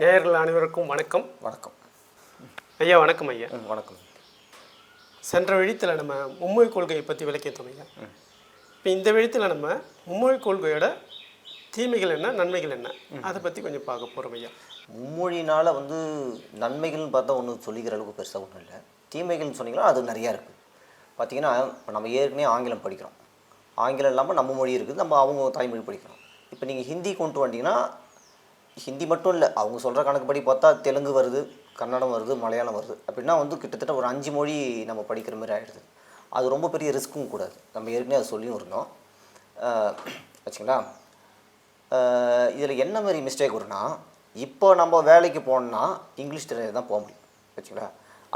நேயர்கள் அனைவருக்கும் வணக்கம். வணக்கம். ஐயா வணக்கம் ஐயா. வணக்கம். சென்ற விழித்தில் நம்ம மும்மொழி கொள்கையை பற்றி விளக்கித்தோம் ஐயா. இப்போ இந்த விழித்தில் நம்ம மும்மொழி கொள்கையோட தீமைகள் என்ன நன்மைகள் என்ன? அதை பற்றி கொஞ்சம் பார்க்க போகிறோம் ஐயா. மும்மொழினால் வந்து நன்மைகள்னு பார்த்தா ஒன்றும் சொல்லிக்கிற அளவுக்கு பெருசாக ஒன்றும் இல்லை. தீமைகள்னு சொன்னீங்கன்னா அது நிறையா இருக்குது பார்த்தீங்கன்னா இப்போ நம்ம ஏற்கனவே ஆங்கிலம் படிக்கிறோம். ஆங்கிலம் இல்லாமல் நம்ம மொழி இருக்குது நம்ம அவங்க தாய்மொழி படிக்கிறோம். இப்போ நீங்கள் ஹிந்தி கொண்டு வந்தீங்கன்னா ஹிந்தி மட்டும் இல்லை அவங்க சொல்கிற கணக்குப்படி பார்த்தா தெலுங்கு வருது கன்னடம் வருது மலையாளம் வருது. அப்படின்னா வந்து கிட்டத்தட்ட ஒரு அஞ்சு மொழி நம்ம படிக்கிற மாதிரி ஆகிடுது அது ரொம்ப பெரிய ரிஸ்க்கும் கூடாது நம்ம ஏற்கனவே அதை சொல்லியும் இருந்தோம். வச்சுங்களா இதில் என்ன மாதிரி மிஸ்டேக் வரும்னா இப்போ நம்ம வேலைக்கு போனோம்னா இங்கிலீஷ் தெரியாது தான் போக முடியும். வச்சுங்களா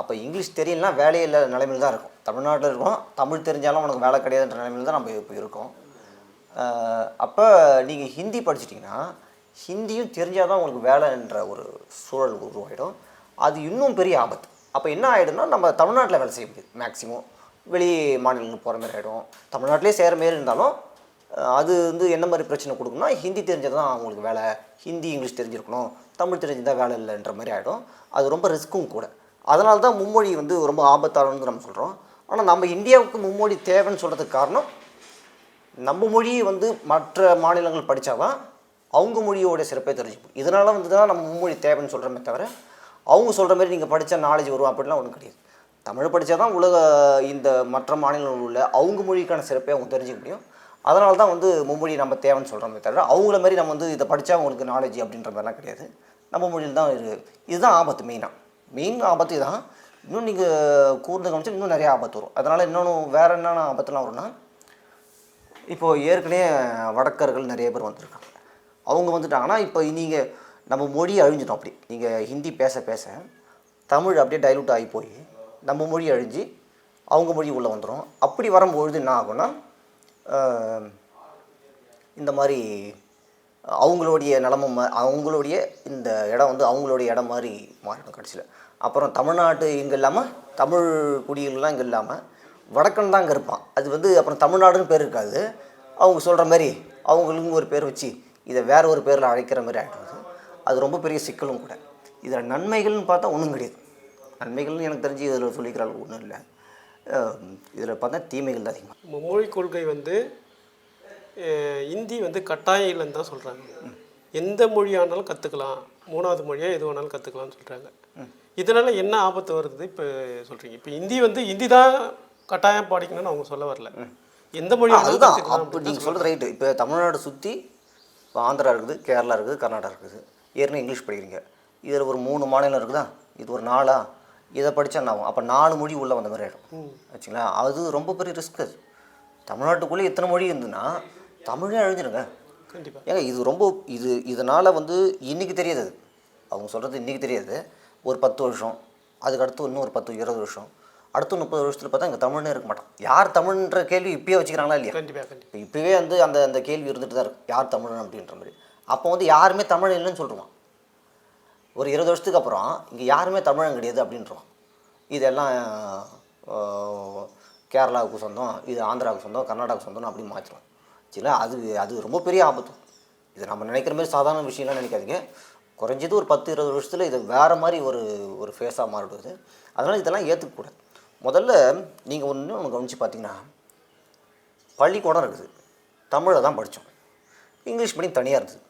அப்போ இங்கிலீஷ் தெரியலனா வேலையே இல்லாத நிலைமையில் தான் இருக்கும். தமிழ்நாட்டில் இருக்கோம் தமிழ் தெரிஞ்சாலும் உனக்கு வேலை கிடையாதுன்ற நிலைமையில் தான் நம்ம இப்போ இருக்கோம். அப்போ நீங்கள் ஹிந்தி படிச்சிட்டிங்கன்னா ஹிந்தியும் தெரிஞ்சால் தான் உங்களுக்கு வேலைன்ற ஒரு சூழல் உருவாகிடும் அது இன்னும் பெரிய ஆபத்து. அப்போ என்ன ஆகிடும்னா நம்ம தமிழ்நாட்டில் வேலை செய்ய முடியாது. மேக்ஸிமம் வெளி மாநிலங்களுக்கு போகிற மாதிரி ஆகிடும் தமிழ்நாட்டிலே செய்கிற மாரி இருந்தாலும் அது வந்து என்ன மாதிரி பிரச்சனை கொடுக்கும்னா ஹிந்தி தெரிஞ்சது தான் அவங்களுக்கு வேலை ஹிந்தி இங்கிலீஷ் தெரிஞ்சிருக்கணும் தமிழ் தெரிஞ்சிருந்தால் வேலை இல்லைன்ற மாதிரி ஆகிடும் அது ரொம்ப ரிஸ்க்கும் கூட. அதனால தான் மும்மொழி வந்து ரொம்ப ஆபத்தானது நம்ம சொல்கிறோம் ஆனால் நம்ம இந்தியாவுக்கு மும்மொழி தேவைன்னு சொல்கிறதுக்கு காரணம் நம்ம மொழியை வந்து மற்ற மாநிலங்கள் படித்தாதான் அவங்க மொழியோட சிறப்பை தெரிஞ்சுப்போம் இதனால் வந்து தான் நம்ம மும்மொழி தேவைன்னு சொல்கிறோமே தவிர அவங்க சொல்கிற மாதிரி நீங்கள் படித்தா நாலேஜ் வரும் அப்படிலாம் ஒன்றும் கிடையாது. தமிழ் படித்தா தான் உலக இந்த மற்ற மாநிலங்களில் உள்ள அவங்க மொழிக்கான சிறப்பை அவங்க தெரிஞ்சுக்க முடியும். அதனால தான் வந்து மும்மொழி நம்ம தேவைன்னு சொல்கிறோமே தவிர அவங்கள மாதிரி நம்ம வந்து இதை படித்தா அவங்களுக்கு நாலேஜ் அப்படின்ற மாதிரிலாம் கிடையாது. நம்ம மொழியில் தான் இருக்குது இதுதான் ஆபத்து மெயினாக மெயின் ஆபத்து தான் இன்னும் நீங்கள் கூர்ந்து கவனிச்சா இன்னும் நிறைய ஆபத்து வரும். அதனால் இன்னொன்று வேறு என்னென்ன ஆபத்துலாம் வரும்னா இப்போது ஏற்கனவே வடக்கர்கள் நிறைய பேர் வந்திருக்காங்க. அவங்க வந்துட்டாங்கன்னா இப்போ நீங்கள் நம்ம மொழி அழிஞ்சிட்டோம் அப்படி. நீங்கள் ஹிந்தி பேச பேச தமிழ் அப்படியே டைலூட் ஆகி போய் நம்ம மொழி அழிஞ்சு அவங்க மொழி உள்ளே வந்துடும் அப்படி வரும்பொழுது என்ன ஆகும்னா இந்த மாதிரி அவங்களுடைய நிலமும் மா- அவங்களுடைய இந்த இடம் வந்து அவங்களுடைய இடம் மாதிரி மாறிடும் கடைசியில். அப்புறம் தமிழ்நாட்டு இங்கே இல்லாமல் தமிழ் குடிகள்லாம் இங்கே இல்லாமல் வடக்கன் தான் இங்கே இருப்பான். அது வந்து அப்புறம் தமிழ்நாடுன்னு பேர் இருக்காது. அவங்க சொல்கிற மாதிரி அவங்களுக்கும் ஒரு பேர் வச்சு இதை வேற ஒரு பேரில் அழைக்கிற மாதிரி ஆகிடுது அது ரொம்ப பெரிய சிக்கலும் கூட. இதில் நன்மைகள்னு பார்த்தா ஒன்றும் கிடையாது. நன்மைகள்னு எனக்கு தெரிஞ்சு இதில் சொல்லிக்கிற அளவுக்கு ஒன்றும் இல்லை. இதில் பார்த்தா தீமைகள் தான் அதிகமாக மும்மொழி கொள்கை வந்து இந்தி வந்து கட்டாயம் இல்லைன்னு தான் சொல்கிறாங்க எந்த மொழியானாலும் கற்றுக்கலாம் மூணாவது மொழியாக எது வேணாலும் கற்றுக்கலாம்னு சொல்கிறாங்க இதனால் என்ன ஆபத்து வருது இப்போ சொல்கிறீங்க இப்போ ஹிந்தி வந்து ஹிந்தி தான் கட்டாயம் படிக்கணும்னு அவங்க சொல்ல வரல. எந்த மொழி வேணாலும் அதுதான். கத்துக்கலாம் அப்போ நீங்கள் சொல்கிறது ரைட்டு இப்போ தமிழ்நாடு சுற்றி இப்போ ஆந்திரா இருக்குது கேரளா இருக்குது கர்நாடகா இருக்குது. ஏற்கனவே இங்கிலீஷ் படிக்கிறீங்க. இதில் ஒரு மூணு மாநிலம் இருக்குதா? இது ஒரு நாளா? இதை படித்தா என்ன ஆகும்? அப்போ நாலு மொழி உள்ளே வந்த மாதிரி ஆகிடும். வச்சுங்களா அது ரொம்ப பெரிய ரிஸ்க் அது. தமிழ்நாட்டுக்குள்ளே எத்தனை மொழி இருந்துன்னா தமிழே அழிஞ்சிருங்க. கண்டிப்பாக ஏங்க இது ரொம்ப இது இதனால் வந்து இன்றைக்கி தெரியாது அது. அவங்க சொல்கிறது இன்றைக்கி தெரியாது. ஒரு பத்து வருஷம் அதுக்கு அடுத்து இன்னும் ஒரு பத்து இருபது வருஷம். அடுத்து முப்பது வருஷத்தில் பார்த்தா இங்கே தமிழ்னே இருக்க மாட்டான். யார் தமிழ்ன்ற கேள்வி இப்பயே வச்சுக்கிறாங்களா இல்லையா? இப்போ இப்போவே வந்து அந்த அந்த கேள்வி இருந்துட்டு தான் இருக்கு. யார் தமிழன் அப்படின்ற மாதிரி. அப்போ வந்து யாருமே தமிழ் இல்லைன்னு சொல்லிடுவான் ஒரு இருபது வருஷத்துக்கு அப்புறம் இங்கே யாருமே தமிழன் கிடையாது அப்படின்றோம் இதெல்லாம் கேரளாவுக்கு சொந்தம் இது ஆந்திராவுக்கு சொந்தம் கர்நாடகாவுக்கு சொந்தம் அப்படி மாற்றிடும் சரிங்களா அது அது ரொம்ப பெரிய ஆபத்து. இது நம்ம நினைக்கிற மாதிரி சாதாரண விஷயம்லாம் நினைக்காதீங்க. குறைஞ்சது ஒரு பத்து இருபது வருஷத்தில் இது வேறு மாதிரி ஒரு ஒரு ஃபேஸாக மாறிடுது. அதனால் இதெல்லாம் ஏற்றுக்கக்கூடாது முதல்ல நீங்கள் ஒன்று ஒன்று கவனித்து பார்த்தீங்கன்னா பள்ளிக்கூடம் இருக்குது. தமிழில் தான் படித்தோம் இங்கிலீஷ் மீடியம் தனியாக இருந்தது.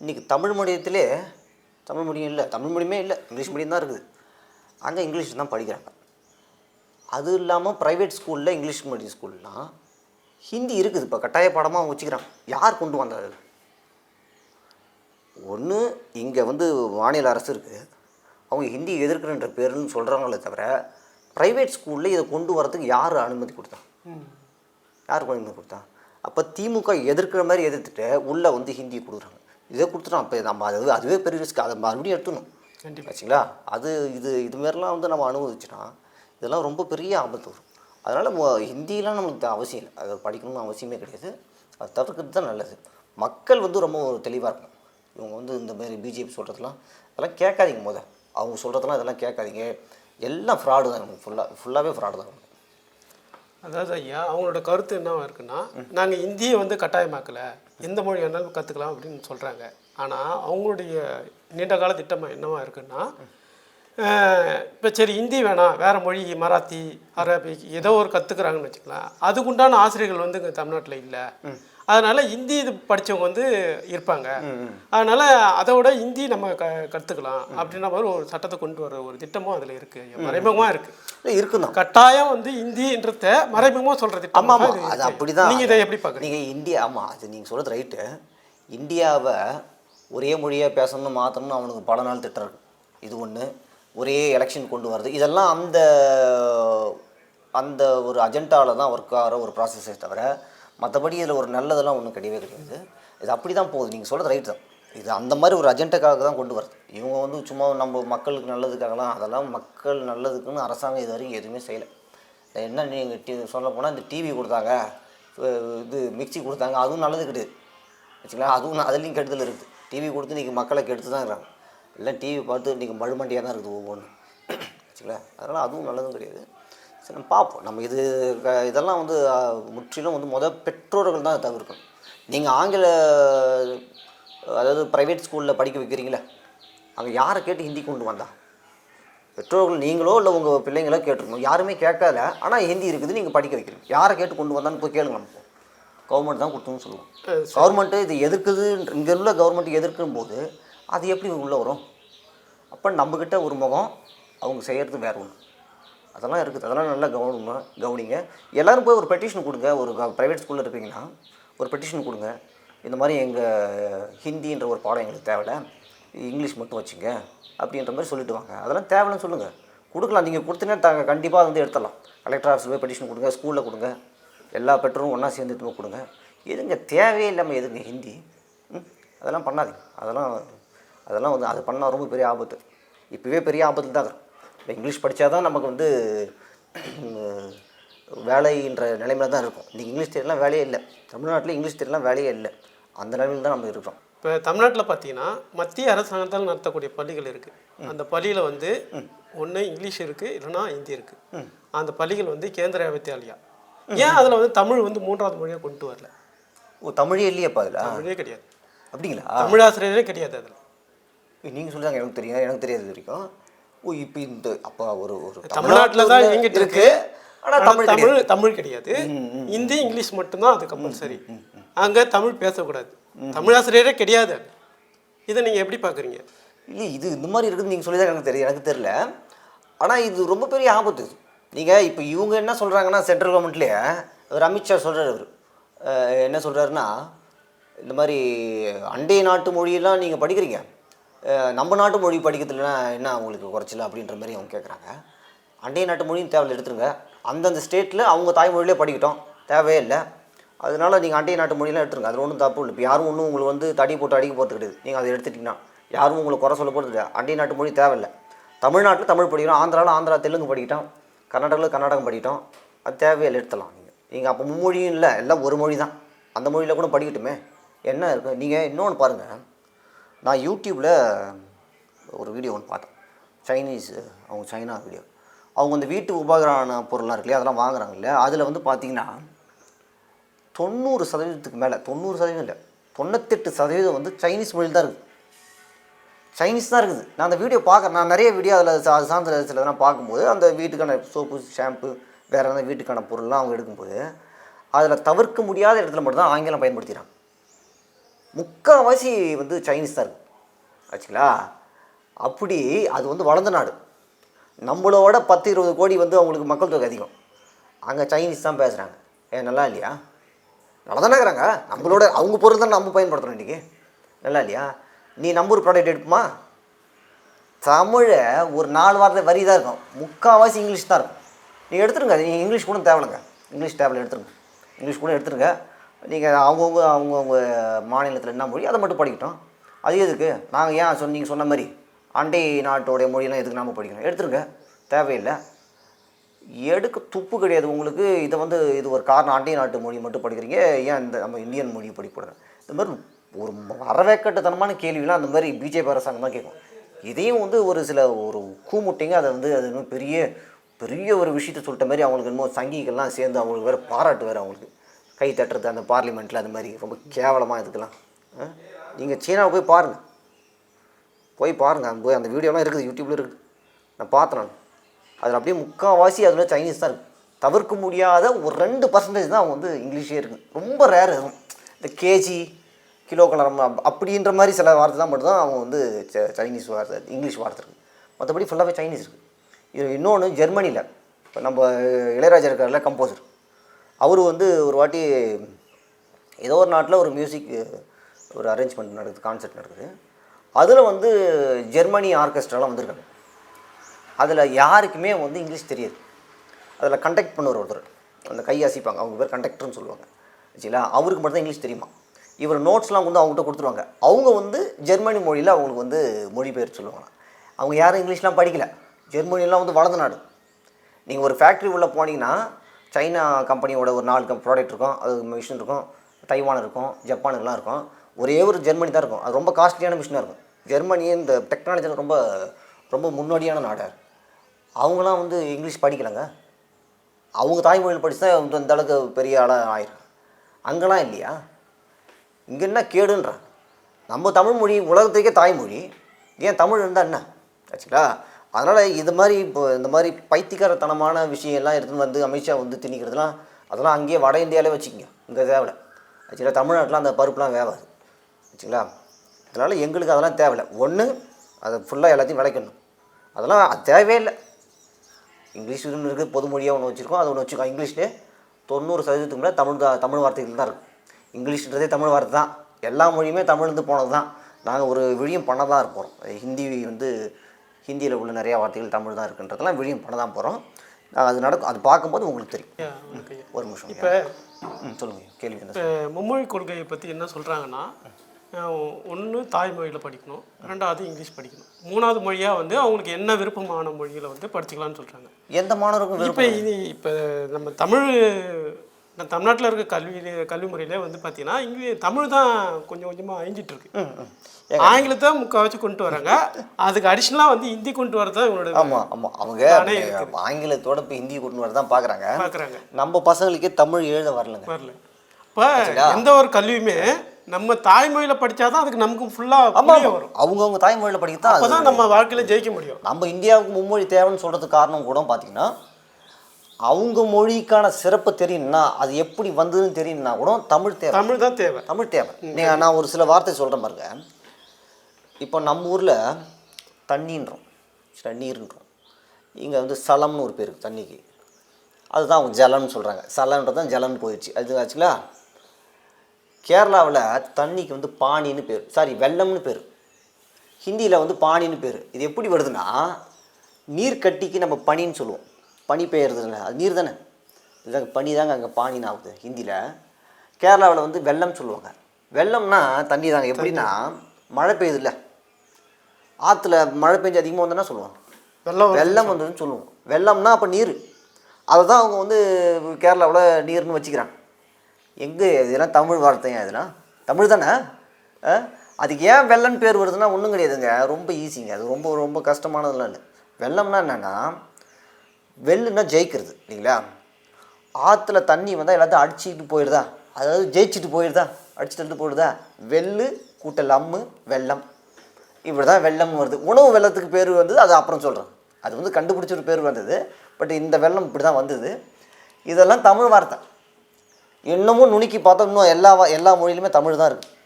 இன்றைக்கி தமிழ் மீடியத்திலே தமிழ் மீடியம் இல்லை தமிழ் மீடியமே இல்லை இங்கிலீஷ் மீடியம் தான் இருக்குது. அங்கே இங்கிலீஷ் தான் படிக்கிறாங்க. அது இல்லாமல் ப்ரைவேட் ஸ்கூலில் இங்கிலீஷ் மீடியம் ஸ்கூல்லாம் ஹிந்தி இருக்குது. இப்போ கட்டாய பாடமாக அவங்க வச்சுக்கிறாங்க. யார் கொண்டு வந்தது ஒன்று இங்கே வந்து மாநில அரசு இருக்குது அவங்க ஹிந்தி எதிர்க்கிறன்ற பேருன்னு சொல்கிறாங்களே தவிர ப்ரைவேட் ஸ்கூலில் இதை கொண்டு வரதுக்கு யார் அனுமதி கொடுத்தா? யார் அனுமதி கொடுத்தா? அப்போ திமுக எதிர்க்கிற மாதிரி எதிர்த்துட்டு உள்ளே வந்து ஹிந்தி கொடுக்குறாங்க. இதை கொடுத்துட்டோம் அப்போ நம்ம அது அதுவே பெரிய ரிஸ்க் அதை மறுபடியும் எடுத்துணும் ஆச்சுங்களா? அது இது இது மாதிரிலாம் வந்து நம்ம அனுபவிச்சுனா இதெல்லாம் ரொம்ப பெரிய ஆபத்து வரும். அதனால் ஹிந்திலாம் நம்மளுக்கு அவசியம் இல்லை. அதை படிக்கணும்னு அவசியமே கிடையாது. அது தவிர்க்கிறது தான் நல்லது. மக்கள் வந்து ரொம்ப தெளிவாக இருக்கணும். இவங்க வந்து இந்த மாதிரி பிஜேபி சொல்கிறதுலாம் அதெல்லாம் கேட்காதீங்க முத அவங்க சொல்கிறதெல்லாம் இதெல்லாம் கேட்காதீங்க. எல்லாம் ஃப்ராடு தான் ஃபுல்லாக ஃபுல்லாகவே ஃப்ராடு தான் அதாவது ஐயா அவங்களோட கருத்து என்னவா இருக்குன்னா நாங்கள் இந்தியை வந்து கட்டாயமாக்கலை எந்த மொழி வேணாலும் கற்றுக்கலாம் அப்படின்னு சொல்கிறாங்க ஆனால் அவங்களுடைய நீண்ட கால திட்டமாக என்னவா இருக்குன்னா இப்போ சரி ஹிந்தி வேணாம் வேறு மொழி மராத்தி அரபிக் ஏதோ ஒரு கற்றுக்குறாங்கன்னு வச்சுக்கலாம். அதுக்குண்டான ஆசிரியர்கள் வந்து இங்கே தமிழ்நாட்டில் இல்லை. அதனால் ஹிந்தி இது படித்தவங்க வந்து இருப்பாங்க. அதனால் அதை விட ஹிந்தி நம்ம க கற்றுக்கலாம் அப்படின்ற மாதிரி ஒரு சட்டத்தை கொண்டு வர ஒரு திட்டமும் அதில் இருக்குது மறைமுகமாக இருக்குது இல்லை இருக்குதான். கட்டாயம் வந்து ஹிந்தின்றத மறைமுகமாக சொல்கிற திட்டம் ஆமாம் ஆமாம் அது அப்படி தான் நீங்கள் இதை எப்படி பார்க்குறீங்க? நீங்கள் இந்தியா ஆமாம் அது நீங்கள் சொல்கிறது ரைட்டு இந்தியாவை ஒரே மொழியாக பேசணும்னு மாற்றணும்னு அவனுக்கு பல நாள் திட்டம் இது ஒன்று ஒரே எலெக்ஷன் கொண்டு வரது இதெல்லாம் அந்த அந்த ஒரு அஜெண்டாவில் தான் ஒர்க் ஆகிற ஒரு ப்ராசஸே தவிர மற்றபடி இதில் ஒரு நல்லதெல்லாம் ஒன்றும் கிடையவே கிடையாது. இது அப்படி தான் போகுது. நீங்கள் சொல்கிறது ரைட் தான். இது அந்த மாதிரி ஒரு அஜெண்டாக்காக தான் கொண்டு வருது இவங்க வந்து சும்மா நம்ம மக்களுக்கு நல்லதுக்காகலாம் அதெல்லாம் மக்கள் நல்லதுக்குன்னு அரசாங்கம் இது வரைக்கும் எதுவுமே செய்யலை. என்ன நீங்கள் டி சொல்ல போனால் இந்த டிவி கொடுத்தாங்க இது மிக்ஸி கொடுத்தாங்க அதுவும் நல்லது கிடையாது. வச்சுக்கலாம் அதுவும் அதுலேயும் கெடுதல் இருக்குது. டிவி கொடுத்து இன்றைக்கி மக்களை கெடுத்து தான் இருக்கிறாங்க. எல்லாம் டிவி பார்த்து இன்றைக்கி மழுமண்டியாக தான் இருக்குது ஒவ்வொன்றும் வச்சுக்கலாம் அதனால் அதுவும் நல்லதும் கிடையாது. சரி நம்ம பார்ப்போம். நம்ம இது இதெல்லாம் வந்து முற்றிலும் வந்து முத பெற்றோர்கள் தான் தவிர்க்கணும். நீங்கள் ஆங்கில அதாவது ப்ரைவேட் ஸ்கூலில் படிக்க வைக்கிறீங்களே அங்கே யாரை கேட்டு ஹிந்தி கொண்டு வந்தா? பெற்றோர்கள் நீங்களோ இல்லை உங்கள் பிள்ளைங்களோ கேட்டிருக்கணும். யாருமே கேட்கல ஆனால் ஹிந்தி இருக்குது நீங்கள் படிக்க வைக்கிறீங்க யாரை கேட்டு கொண்டு வந்தான்னு போய் கேளுங்க நம்ம. கவர்மெண்ட் தான் கொடுத்தோம்னு சொல்லுவோம். கவர்மெண்ட்டு இது எதிர்க்குது இங்கே உள்ள கவர்மெண்ட் எதிர்க்கும் போது அது எப்படி உள்ளே வரும்? அப்போ நம்மக்கிட்ட ஒரு முகம் அவங்க செய்கிறது வேற ஒன்று அதெல்லாம் இருக்குது. அதெல்லாம் நல்லா கவனமா கவனிங்க. எல்லாரும் போய் ஒரு பெட்டிஷன் கொடுங்க. ஒரு ப்ரைவேட் ஸ்கூலில் இருப்பீங்கன்னா ஒரு பெட்டிஷன் கொடுங்க. இந்த மாதிரி எங்கள் ஹிந்தின்ற ஒரு பாடம் எங்களுக்கு தேவையில்ல. இங்கிலீஷ் மட்டும் வச்சுங்க. அப்படின்ற மாதிரி சொல்லிட்டு வாங்க. அதெல்லாம் தேவைன்னு சொல்லுங்கள் கொடுக்கலாம். நீங்கள் கொடுத்தீங்கன்னா தாங்க கண்டிப்பாக வந்து எடுத்துடலாம். கலெக்டர் ஆஃபீஸில் போய் பெட்டிஷன் கொடுங்க. ஸ்கூலில் கொடுங்க. எல்லா பெற்றோரும் ஒன்றா சேர்ந்து போய் கொடுங்க. எதுங்க தேவையே இல்லாமல் எதுங்க ஹிந்தி? ம்? அதெல்லாம் பண்ணாதீங்க. அதெல்லாம் அதெல்லாம் வந்து அது பண்ணால் ரொம்ப பெரிய ஆபத்து. இப்போவே பெரிய ஆபத்தில் தான் இருக்கும் இப்போ இங்கிலீஷ் படித்தா தான் நமக்கு வந்து வேலைன்ற நிலைமையில தான் இருக்கும். இன்றைக்கி இங்கிலீஷ் தெரியலாம் வேலையே இல்லை. தமிழ்நாட்டில் இங்கிலீஷ் தெரியலாம் வேலையே இல்லை. அந்த நிலைமையில் தான் நம்ம இருக்கிறோம். இப்போ தமிழ்நாட்டில் பார்த்தீங்கன்னா மத்திய அரசாங்கத்தால் நடத்தக்கூடிய பள்ளிகள் இருக்குது அந்த பள்ளியில் வந்து ஒன்று இங்கிலீஷ் இருக்குது இல்லைன்னா ஹிந்தி இருக்குது அந்த பள்ளிகள் வந்து கேந்திர வித்யாலயா. ஏன் அதில் வந்து தமிழ் வந்து மூன்றாவது மொழியாக கொண்டு வரல? ஓ தமிழே இல்லையாப்பா அதில்? தமிழே கிடையாது. அப்படிங்களா? தமிழ் ஆசிரியரே கிடையாது அதில். நீங்கள் சொல்லுறாங்க எனக்கு தெரியும். எனக்கு தெரியாது வரைக்கும். ஓ இப்போ இந்த அப்போ ஒரு ஒரு தமிழ்நாட்டில் தான் இயங்கிட்டு இருக்கு. ஆனால் ஆனா தமிழ் தமிழ் தமிழ் கிடையாது. ஹிந்தி இங்கிலீஷ் மட்டும்தான் அது கம்பல்சரி அங்கே தமிழ் பேசக்கூடாது. தமிழ் ஆசிரியரே கிடையாது. இதை நீங்கள் எப்படி பார்க்குறீங்க இல்லை இது இந்த மாதிரி இருக்குது நீங்கள் சொல்லி தான் எனக்கு தெரியும் எனக்கு தெரியல. ஆனால் இது ரொம்ப பெரிய ஆபத்து. நீங்கள் இப்போ இவங்க என்ன சொல்கிறாங்கன்னா சென்ட்ரல் கவர்மெண்ட்லேயே அவர் அமித்ஷா சொல்கிறார் அவர் என்ன சொல்கிறாருன்னா இந்த மாதிரி அண்டை நாட்டு மொழியெல்லாம் நீங்கள் படிக்கிறீங்க. நம்ம நாட்டு மொழி படிக்கிறதுலனா என்ன அவங்களுக்கு குறைச்சல அப்படின்ற மாதிரி அவங்க கேட்குறாங்க அண்டைய நாட்டு மொழியும் தேவையில்லை எடுத்துருங்க. அந்தந்த ஸ்டேட்டில் அவங்க தாய்மொழியிலே படிக்கட்டும். தேவையே இல்லை. அதனால் நீங்கள் அண்டைய நாட்டு மொழியெல்லாம் எடுத்துருங்க. அதில் ஒன்றும் தப்பு இல்லை. இப்போ யாரும் ஒன்றும் உங்களுக்கு வந்து தடி போட்டு அடிக்க போகிறது கிடையாது. நீங்கள் அதை எடுத்துட்டிங்கன்னா யாரும் உங்களை குறை சொல்ல போகிறது இல்லை அண்டை நாட்டு மொழி தேவையில்லை. தமிழ்நாட்டில் தமிழ் படிக்கிறோம். ஆந்திராவில் ஆந்திரா தெலுங்கு படிக்கிட்டோம். கர்நாடகாவில் கர்நாடகம் படிக்கிட்டோம். அது தேவையில்லை எடுத்துடலாம் நீங்கள் நீங்கள் அப்போ மும்மொழியும் இல்லை. எல்லாம் ஒரு மொழி தான் அந்த மொழியில் கூட படிக்கட்டுமே. என்ன இருக்குது நீங்கள் இன்னொன்று பாருங்கள் நான் யூடியூப்பில் ஒரு வீடியோ ஒன்று பார்த்தேன். சைனீஸ் அவங்க சைனா வீடியோ அவங்க அந்த வீட்டு உபகரண பொருள்லாம் இருக்கு இல்லையா அதெல்லாம் வாங்குறாங்க இல்லையா? அதில் வந்து பார்த்திங்கன்னா தொண்ணூறு சதவீதத்துக்கு மேலே தொண்ணூறு சதவீதம் இல்லை தொண்ணூத்தெட்டு சதவீதம் வந்து சைனீஸ் மொழியில் தான் இருக்குது. சைனீஸ் தான் இருக்குது. நான் அந்த வீடியோ பார்க்குறேன் நான் நிறைய வீடியோ அதில் அது சார்ந்த சிலதெல்லாம் பார்க்கும்போது அந்த வீட்டுக்கான சோப்பு ஷாம்பு வேறு எதாவது வீட்டுக்கான பொருள்லாம் அவங்க எடுக்கும்போது அதில் தவிர்க்க முடியாத இடத்துல மட்டும்தான் ஆங்கிலம் பயன்படுத்திடுறாங்க முக்கால்வாசி வந்து சைனீஸ் தான் இருக்கும். ஆச்சுங்களா? அப்படி அது வந்து வளர்ந்த நாடு. நம்மளோட பத்து இருபது கோடி வந்து அவங்களுக்கு மக்கள் தொகை அதிகம். அங்கே சைனீஸ் தான் பேசுகிறாங்க ஏன் நல்லா இல்லையா? நல்லா தானே இருக்கிறாங்க. நம்மளோட அவங்க பொருள் தான் நம்ம பயன்படுத்துகிறோம் இன்றைக்கி நல்லா இல்லையா? நீ நம்ம ஒரு ப்ராடக்ட் எடுப்புமா? தமிழை ஒரு நாலு வாரத்தை வரி தான் இருக்கும். முக்கால்வாசி இங்கிலீஷ் தான் இருக்கும். நீங்கள் எடுத்துருங்க. நீங்கள் இங்கிலீஷ் கூட தேவையில்லைங்க. இங்கிலீஷ் டேப்லெட் எடுத்துருங்க. இங்கிலீஷ் கூட எடுத்துருங்க. நீங்கள் அவங்கவுங்க அவங்கவுங்க மாநிலத்தில் என்ன மொழி அதை மட்டும் படிக்கட்டும். அது எதுக்கு? நாங்கள் ஏன் சொன்ன நீங்கள் சொன்ன மாதிரி அண்டை நாட்டோடைய மொழியெல்லாம் எதுக்கு நாம் படிக்கணும்? எடுத்துருங்க. தேவையில்லை. எடுக்க துப்பு கிடையாது உங்களுக்கு. இதை வந்து இது ஒரு காரணம். அண்டை நாட்டு மொழி மட்டும் படிக்கிறீங்க. ஏன் இந்த நம்ம இந்தியன் மொழியை படிக்கக்கூடாது? இந்த மாதிரி ஒரு வரவேற்கட்டத்தனமான கேள்விலாம் அந்த மாதிரி பிஜேபி அரசாங்கம் தான் கேட்கும். இதையும் வந்து ஒரு சில ஒரு கூமுட்டைங்க அதை வந்து அது இன்னும் பெரிய பெரிய ஒரு விஷயத்த சொல்லிட்ட மாதிரி அவங்களுக்கு என்னமோ சங்கிகள்லாம் சேர்ந்து அவங்களுக்கு வேறு பாராட்டு வேறு அவங்களுக்கு. கை தட்டுறது அந்த பார்லிமெண்ட்டில் அந்த மாதிரி. ரொம்ப கேவலமாக இதுக்கெல்லாம். நீங்கள் சீனாவை போய் பாருங்கள் போய் பாருங்கள் அங்கே போய் அந்த வீடியோலாம் இருக்குது யூடியூப்பில் இருக்குது. நான் பார்த்தேன் நான். அதில் அப்படியே முக்கால்வாசி அதில் சைனீஸ் தான் இருக்குது தவிர்க்க முடியாத ஒரு ரெண்டு பர்சன்டேஜ் தான் அவங்க வந்து இங்கிலீஷே இருக்குது ரொம்ப ரேர் இருக்கும் இந்த கேஜி கிலோ கலரம் அப்படின்ற மாதிரி சில வார்த்தை தான் மட்டும்தான் அவங்க வந்து ச- சைனீஸ் வார்த்தை இங்கிலீஷ் வார்த்தை இருக்குது மற்றபடி ஃபுல்லாகவே சைனீஸ் இருக்குது இது இன்னொன்று ஜெர்மனியில் இப்போ நம்ம இளையராஜா இருக்கார்ல கம்போசர் அவர் வந்து ஒரு வாட்டி ஏதோ ஒரு நாட்டில் ஒரு மியூசிக் ஒரு அரேஞ்ச்மெண்ட் நடக்குது கான்சர்ட் நடக்குது. அதில் வந்து ஜெர்மனி ஆர்கெஸ்ட்ராலாம் வந்திருக்காங்க. அதில் யாருக்குமே வந்து இங்கிலீஷ் தெரியாது. அதில் கண்டக்ட் பண்ணுவார் ஒருத்தர். அந்த கை அசைப்பாங்க. அவங்க பேர் கண்டக்டர்னு சொல்லுவாங்க. சரிங்களா? அவருக்கு மட்டும் தான் இங்கிலீஷ் தெரியுமா? இவர் நோட்ஸ்லாம் வந்து அவங்ககிட்ட கொடுத்துருவாங்க. அவங்க வந்து ஜெர்மனி மொழியில் அவங்களுக்கு வந்து மொழிபெயர்த்து சொல்லுவாங்க. அவங்க யாரும் இங்கிலீஷ்லாம் படிக்கல. ஜெர்மனிலாம் வந்து வளர்ந்த நாடு. நீங்கள் ஒரு ஃபேக்ட்ரி உள்ளே போனீங்கன்னா சைனா கம்பெனியோட ஒரு நாலு ப்ராடக்ட் இருக்கும். அது மிஷின் இருக்கும். தைவான் இருக்கும். ஜப்பானுக்கெலாம் இருக்கும். ஒரே ஒரு ஜெர்மனி தான் இருக்கும். அது ரொம்ப காஸ்ட்லியான மிஷினாக இருக்கும். ஜெர்மனி இந்த டெக்னாலஜியில் ரொம்ப ரொம்ப முன்னோடியான நாடு அவங்களாம் வந்து இங்கிலீஷ் படிக்கலைங்க. அவங்க தாய்மொழியில் படித்தா தான் வந்து இந்த அளவுக்கு பெரிய ஆளாக ஆயிரும் அங்கெல்லாம் இல்லையா? இங்கே என்ன கேடுன்றான் நம்ம தமிழ் மொழி உலகத்துக்கே தாய்மொழி. ஏன் தமிழ் இருந்தால் என்ன? ஆச்சுங்களா? அதனால் இது மாதிரி இப்போ இந்த மாதிரி பைத்தியக்காரத்தனமான விஷயம் எல்லாம் எடுத்துன்னு வந்து அமித்ஷா வந்து திணிக்கிறதுலாம் அதெல்லாம் அங்கேயே வட இந்தியாவிலே வச்சுக்கோங்க இங்கே தேவையில்ல. ஆக்சுவலாக தமிழ்நாட்டில் அந்த பருப்புலாம் வேவாது ஆச்சுங்களா அதனால் எங்களுக்கு அதெல்லாம் தேவையில்லை. ஒன்று அதை ஃபுல்லாக எல்லாத்தையும் விளைக்கணும். அதெல்லாம் அது தேவையே இல்லை. இங்கிலீஷ் ஒன்று இருக்குது பொது மொழியாக ஒன்று வச்சுருக்கோம் அது ஒன்று வச்சுருக்கோம் இங்கிலீஷ்லேயே தொண்ணூறு சதவீதத்துக்கு மேலே தமிழ் தான் தமிழ் வார்த்தைகள் தான் இருக்கும். இங்கிலீஷ்ன்றதே தமிழ் வார்த்தை தான். எல்லா மொழியுமே தமிழ்ந்து போனது தான் நாங்கள் ஒரு விழியம் பண்ண தான் இருப்போம் ஹிந்தி வந்து ஹிந்தியில் உள்ள நிறையா வார்த்தைகள் தமிழ் தான் இருக்குன்றதெல்லாம் விழியம் பண்ண தான் போகிறோம் அது நடக்கும் அது பார்க்கும்போது உங்களுக்கு தெரியும். ஒரு நிமிஷம். இப்போ சொல்லுங்கள் கேள்வி என்ன இப்போ மும்மொழி கொள்கையை பற்றி என்ன சொல்கிறாங்கன்னா ஒன்று தாய்மொழியில் படிக்கணும் ரெண்டாவது இங்கிலீஷ் படிக்கணும். மூணாவது மொழியாக வந்து அவங்களுக்கு என்ன விருப்பமான மொழிகளை வந்து படிச்சுக்கலாம்னு சொல்கிறாங்க எந்த மாணவருக்கும் இப்போ இது இப்போ நம்ம தமிழ் நம்ம தமிழ்நாட்டில் இருக்க கல்வி கல்வி முறையிலே வந்து பார்த்தீங்கன்னா இங்கே தமிழ் தான் கொஞ்சம் கொஞ்சமாக அழிஞ்சிட்டு ஆங்கிலத்தை முக்கால்வாசி கொண்டு வராங்க. அதுக்கு அடிஷ்னலாக வந்து ஹிந்தி கொண்டு வரதான் இவங்களோட ஆமாம் ஆமாம் அவங்க ஆங்கிலத்தோட இப்போ ஹிந்தி கொண்டு வர தான் பார்க்குறாங்க பார்க்குறாங்க நம்ம பசங்களுக்கே தமிழ் எழுத வரலங்க. வரல. இப்போ எந்த ஒரு கல்வியுமே நம்ம தாய்மொழியில் படிச்சாதான் அதுக்கு நமக்கு ஃபுல்லாக புரிய வரும். அவங்கவுங்க தாய்மொழியில் படிக்கத்தான் அது அப்பதான் நம்ம வாழ்க்கையில ஜெயிக்க முடியும். நம்ம இந்தியாவுக்கு மும்மொழி தேவைன்னு சொல்கிறதுக்கு காரணம் கூட பார்த்தீங்கன்னா அவங்க மொழிக்கான சிறப்பு தெரியணும்னா அது எப்படி வந்ததுன்னு தெரியணும்னா கூட தமிழ் தேவை. தமிழ் தான் தேவை. தமிழ் தேவை. நீங்கள் நான் ஒரு சில வார்த்தை சொல்கிறேன் பாருங்க. இப்போ நம்ம ஊரில் தண்ணின்றோம் தண்ணீர்ன்றோம் இங்கே வந்து சலம்னு ஒரு பேர் தண்ணிக்கு. அதுதான் அவங்க ஜலம்னு சொல்கிறாங்க சலன்றது தான் ஜலம்னு போயிடுச்சு. அது ஆச்சுங்களா? கேரளாவில் தண்ணிக்கு வந்து பானின்னு பேர் சாரி வெள்ளம்னு பேர். ஹிந்தியில் வந்து பானின்னு பேர். இது எப்படி வருதுன்னா நீர் கட்டிக்கு நம்ம பனின்னு சொல்லுவோம். பனி பெய்யறதுல அது நீர் தானே? இதுதாங்க பனி தாங்க அங்கே பானின்னு ஆகுது ஹிந்தியில். கேரளாவில் வந்து வெள்ளம் சொல்லுவாங்க. வெள்ளம்னா தண்ணி தாங்க. எப்படின்னா மழை பெய்யுதுல்ல. ஆற்றுல மழை பெஞ்சு அதிகமாக வந்தோன்னா சொல்லுவாங்க. வெள்ளம் வெள்ளம் வந்ததுன்னு சொல்லுவோம். வெள்ளம்னா அப்போ நீர். அதை தான் அவங்க வந்து கேரளாவில் நீர்னு வச்சுக்கிறாங்க. எங்கே இதெல்லாம் தமிழ் வார்த்தையா இதெல்லாம் தமிழ் தானே? அதுக்கு ஏன் வெள்ளம் பேர் வருதுன்னா ஒன்றும் கிடையாதுங்க. ரொம்ப ஈஸிங்க. அது ரொம்ப ரொம்ப கஷ்டமானதெல்லாம் இல்லை. வெள்ளம்னா என்னென்னா வெள்ளுன்னா ஜெயிக்கிறது இல்லைங்களா? ஆற்றுல தண்ணி வந்தால் எல்லாத்தையும் அடிச்சுட்டு போயிடுதா? அதாவது ஜெயிச்சுட்டு போயிடுதா? அடிச்சுட்டு போயிடுதா? வெள்ளு கூட்டல் அம்மு வெள்ளம். இப்படி தான் வெள்ளம் வருது. உணவு வெள்ளத்துக்கு பேர் வந்தது அது அப்புறம் சொல்கிறேன் அது வந்து கண்டுபிடிச்ச ஒரு பேர் வந்தது. பட் இந்த வெள்ளம் இப்படி தான் வந்தது. இதெல்லாம் தமிழ் வார்த்தை. இன்னமும் நுணுக்கி பார்த்தா இன்னும் எல்லா எல்லா மொழியிலுமே தமிழ் தான் இருக்குது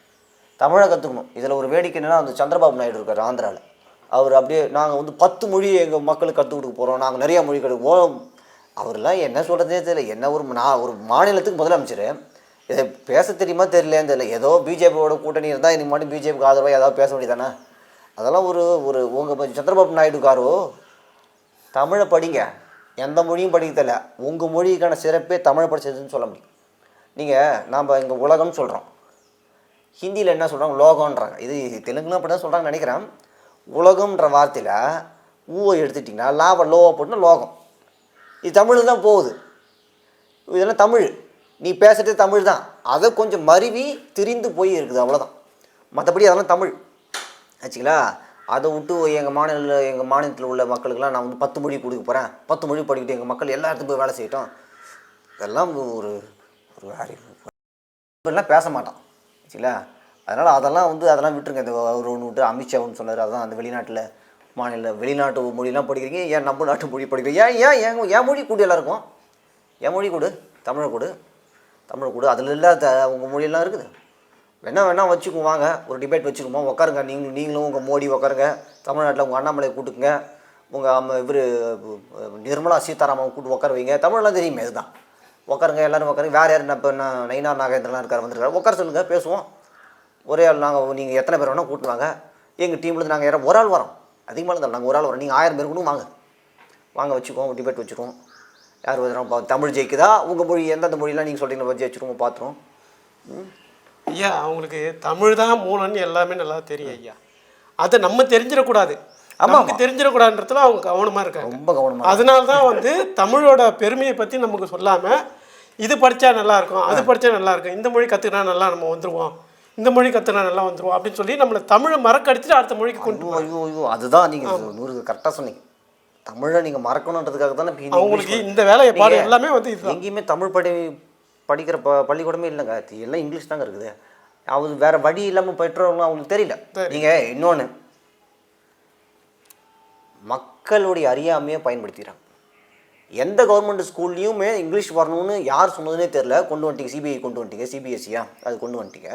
தமிழை கற்றுக்கணும் இதில் ஒரு வேடிக்கை என்னென்னா அந்த சந்திரபாபு நாயுடு இருக்கார் ஆந்திராவில் அவர் அப்படியே நாங்கள் வந்து பத்து மொழி எங்கள் மக்களுக்கு கற்றுக் கொடுக்க போகிறோம் நாங்கள் நிறையா மொழி கற்றுக்குவோம் அவர்லாம் என்ன சொல்கிறதே தெரியல. என்ன ஒரு நான் ஒரு மாநிலத்துக்கு முதலமைச்சர் இதை பேச தெரியுமா தெரியலேன்னு தெரியல. ஏதோ பிஜேபியோட கூட்டணி இருந்தால் இன்னைக்கு மட்டும் பிஜேபிக்கு ஆதரவாக ஏதாவது பேச வேண்டியதானே அதெல்லாம் ஒரு ஒரு உங்கள் சந்திரபாபு நாயுடுக்காரோ? தமிழை படிங்க. எந்த மொழியும் படிக்க தெரியல. உங்கள் மொழிக்கான சிறப்பே தமிழை படிச்சதுன்னு சொல்ல முடியும். நீங்கள் நாம் இங்கே உலகம்னு சொல்கிறோம் ஹிந்தியில் என்ன சொல்கிறாங்க லோகம்ன்றாங்க. இது தெலுங்குலாம் அப்படி தான் சொல்கிறாங்கன்னு நினைக்கிறேன். உலகம்ன்ற வார்த்தையில் ஊவை எடுத்துட்டிங்கன்னா லாப லோவை போட்டுனா லோகம். இது தமிழ் தான் போகுது. இதெல்லாம் தமிழ். நீ பேசுகிறது தமிழ் தான் அதை கொஞ்சம் மருவி திரிந்து போய் இருக்குது அவ்வளோதான் மற்றபடி அதெல்லாம் தமிழ். ஆச்சுங்களா? அதை விட்டு எங்கள் மாநில எங்கள் மாநிலத்தில் உள்ள மக்களுக்கெல்லாம் நான் வந்து பத்து மொழி கொடுக்க போகிறேன் பத்து மொழி படிக்கிட்டு எங்கள் மக்கள் எல்லா இடத்துக்கும் போய் வேலை செய்யட்டும். இதெல்லாம் ஒரு ஒரு இப்பெல்லாம் பேச மாட்டான். சரிங்களா அதனால் அதெல்லாம் வந்து அதெல்லாம் விட்டுருங்க. இந்த அவர் ஒன்று விட்டு அமித்ஷா ஒன்று சொன்னார். அதான் அந்த வெளிநாட்டில் மாநில வெளிநாட்டு மொழிலாம் படிக்கிறீங்க. ஏன் நம்ம நாட்டு மொழி படிக்கிறீங்க? ஏன் ஏன் ஏன் என் மொழி கூட எல்லாருக்கும்? என் மொழி கூடு? தமிழை கூடு? தமிழை கூடு. அதில் இல்லாத உங்கள் மொழியெல்லாம் இருக்குது. வேணா வேணா வச்சுக்கும் வாங்க. ஒரு டிபேட் வச்சுக்குமா உட்காருங்க நீங்களும் நீங்களும் உங்கள் மோடி உட்காருங்க தமிழ்நாட்டில் உங்கள் அண்ணாமலை கூட்டுக்குங்க. உங்கள் அம்மா இவர் நிர்மலா சீதாராமன் கூட்டு உட்கார வைங்க தமிழ்லாம் தெரியுமே இதுதான். உட்காருங்க எல்லாரும் உட்காருங்க வேறு யார் இப்போ நான் நயினார் நாகேந்திரலாம் இருக்கார் வந்திருக்காரு. உட்கார சொல்லுங்கள் பேசுவோம். ஒரே ஆள் நாங்கள் நீங்கள் எத்தனை பேர் வேணால் கூட்டுவாங்க எங்கள் டீம்லேருந்து நாங்கள் யாரும் ஒரு ஆள் வரோம். அதிகமாக இருந்தாலும் நாங்கள் ஒரு ஆள் வரோம். நீங்கள் ஆயிரம் பேர் கூட வாங்க. வாங்க வச்சுக்குவோம். டிபேட் வச்சுக்குவோம். யார் வச்சுருவோம் பா தமிழ் ஜெயிக்குதா? உங்கள் மொழி எந்தெந்த மொழியெலாம் நீங்கள் சொல்கிறீங்களோ ஜெயிச்சிருவோம் பார்த்துருவோம் ம்? ஐயா அவங்களுக்கு தமிழ் தான் மூலன்னு எல்லாமே நல்லா தெரியும் ஐயா. அதை நம்ம தெரிஞ்சிடக்கூடாது. நமக்கு தெரிஞ்சிடக்கூடாதுன்றதுல அவங்க கவனமா இருக்காங்க. ரொம்ப கவனமாக அதனால தான் வந்து தமிழோட பெருமையை பற்றி நமக்கு சொல்லாமல் இது படித்தா நல்லா இருக்கும் அது படித்தா நல்லா இருக்கும் இந்த மொழி கற்றுக்கினா நல்லா நம்ம வந்துருவோம் இந்த மொழி கற்றுனா நல்லா வந்துருவோம் அப்படின்னு சொல்லி நம்மளை தமிழை மறக்கடிச்சிட்டு அடுத்த மொழிக்கு கொண்டு ஐயோ ஐயோ அதுதான் நீங்கள் நூறு கரெக்டாக சொன்னீங்க. தமிழை நீங்கள் மறக்கணுன்றதுக்காக தானே அவங்களுக்கு இந்த வேலையை பாடு நீங்க எல்லாமே வந்து எங்கேயுமே தமிழ் படி படிக்கிற ப பள்ளிக்கூடமே இல்லைங்க. எல்லாம் இங்கிலீஷ் தாங்க இருக்குது. அது வேற வழி இல்லாமல் பெற்றவங்களும் அவங்களுக்கு தெரியல. நீங்கள் இன்னொன்று மக்களுடைய அறியாமையை பயன்படுத்திக்கிறாங்க. எந்த கவர்மெண்ட் ஸ்கூல்லையுமே இங்கிலீஷ் வரணும்னு யார் சொன்னதுனே தெரில கொண்டு வந்துட்டீங்க சிபிஐ கொண்டு வந்துட்டீங்க சிபிஎஸ்சியா அது கொண்டு வந்துட்டீங்க.